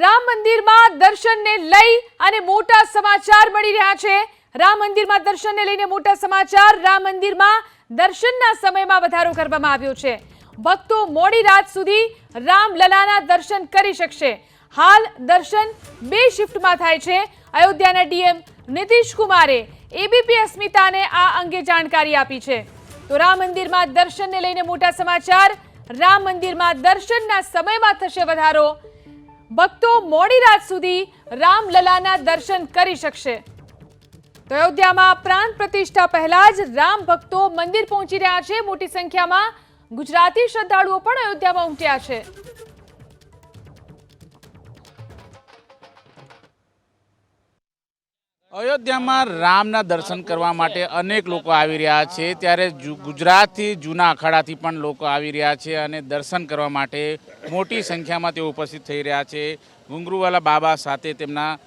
રામ મંદિરમાં દર્શનને લઈ અને મોટા સમાચાર મળી રહ્યા છે. રામ મંદિરમાં દર્શનને લઈને મોટા સમાચાર. રામ મંદિરમાં દર્શનના સમયમાં વધારો કરવામાં આવ્યો છે. ભક્તો મોડી રાત સુધી રામલલાના દર્શન કરી શકશે. હાલ દર્શન બે શિફ્ટમાં થાય છે. અયોધ્યાના ડીએમ નીતિશ કુમારે એબીપી અસ્મિતાને આ અંગે જાણકારી આપી છે. તો રામ મંદિરમાં દર્શનને લઈને મોટા સમાચાર. રામ મંદિરમાં દર્શનના સમયમાં થશે વધારો. ભક્તો મોડી રાત સુધી રામલલાના દર્શન કરી શકશે. તો અયોધ્યામાં પ્રાણ પ્રતિષ્ઠા પહેલા જ રામ ભક્તો મંદિર પહોંચી રહ્યા છે. મોટી સંખ્યામાં ગુજરાતી શ્રદ્ધાળુઓ પણ અયોધ્યામાં ઉમટ્યા છે. અયોધ્યામાં રામના દર્શન કરવા માટે અનેક લોકો આવી રહ્યા છે. ત્યારે ગુજરાતથી જૂના અખાડાથી પણ લોકો આવી રહ્યા છે અને દર્શન કરવા માટે મોટી સંખ્યામાં તેઓ ઉપસ્થિત થઈ રહ્યા છે. ઘુંઘરુવાલા બાબા સાથે તેમના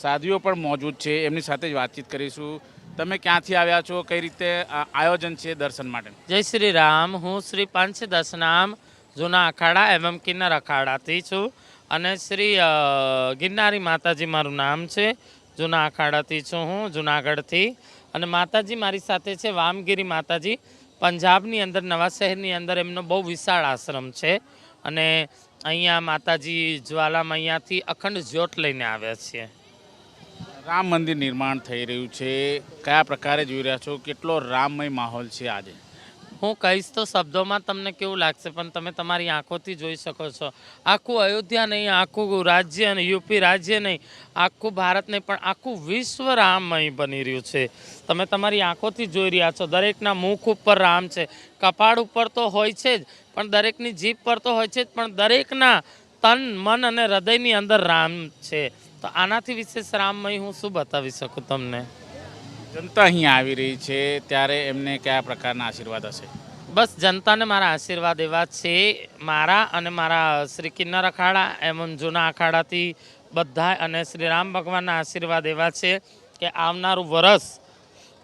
સાધુઓ પણ મોજૂદ છે. એમની સાથે જ વાતચીત કરીશું. તમે ક્યાંથી આવ્યા છો? કઈ રીતે આયોજન છે દર્શન માટે? જય શ્રી રામ. હું શ્રી પંચદશ નામ જૂના અખાડા એવમ કિન્નર અખાડાથી છું. અને શ્રી ગિરનારી માતાજી મારું નામ છે. જૂના અખાડાથી છું હું, જુનાગઢથી. અને માતાજી મારી સાથે છે, વામગીરી માતાજી. પંજાબની અંદર, નવા શહેરની અંદર એમનો બહુ વિશાળ આશ્રમ છે. અને અહીંયા માતાજી જ્વાલામાં અહીંયાથી અખંડ જ્યોત લઈને આવ્યા છીએ. રામ મંદિર નિર્માણ થઈ રહ્યું છે. કયા પ્રકારે જોઈ રહ્યા છો? કેટલો રામમય માહોલ છે આજે? હું કહીશ તો શબ્દોમાં તમને કેવું લાગશે, પણ તમે તમારી આંખોથી જોઈ શકો છો. આખું અયોધ્યા નહીં, આખું રાજ્ય અને યુપી રાજ્ય નહીં, આખું ભારત નહીં, પણ આખું વિશ્વ રામમય બની રહ્યું છે. તમે તમારી આંખોથી જોઈ રહ્યા છો. દરેકના મુખ ઉપર રામ છે. કપાળ ઉપર તો હોય છે જ, પણ દરેકની જીભ પર તો હોય છે જ, પણ દરેકના તન, મન અને હૃદયની અંદર રામ છે. તો આનાથી વિશેષ રામમય હું શું બતાવી શકું તમને? જનતા અહીંયા આવી રહી છે, ત્યારે એમને કયા પ્રકારના આશીર્વાદ હશે? બસ જનતાને મારા આશીર્વાદ એવા છે, મારા અને મારા શ્રી કિન્નર અખાડા એમ જૂના અખાડાથી બધા અને શ્રી રામ ભગવાનના આશીર્વાદ એવા છે કે આવનારું વરસ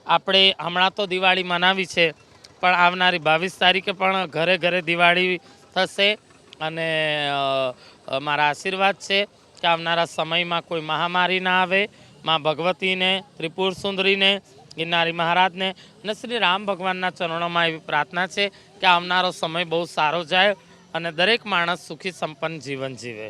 આપણે હમણાં તો દિવાળી મનાવી છે, પણ આવનારી બાવીસ તારીખે પણ ઘરે ઘરે દિવાળી થશે અને મારા આશીર્વાદ છે કે આવનારા સમયમાં કોઈ મહામારી ના આવે માં ભગવતીને, ત્રિપુર સુંદરીને, ગિરનારી મહારાજને અને શ્રી રામ ભગવાનના ચરણોમાં એવી પ્રાર્થના છે કે આવનારો સમય બહુ સારો જાય અને દરેક માણસ સુખી સંપન્ન જીવન જીવે.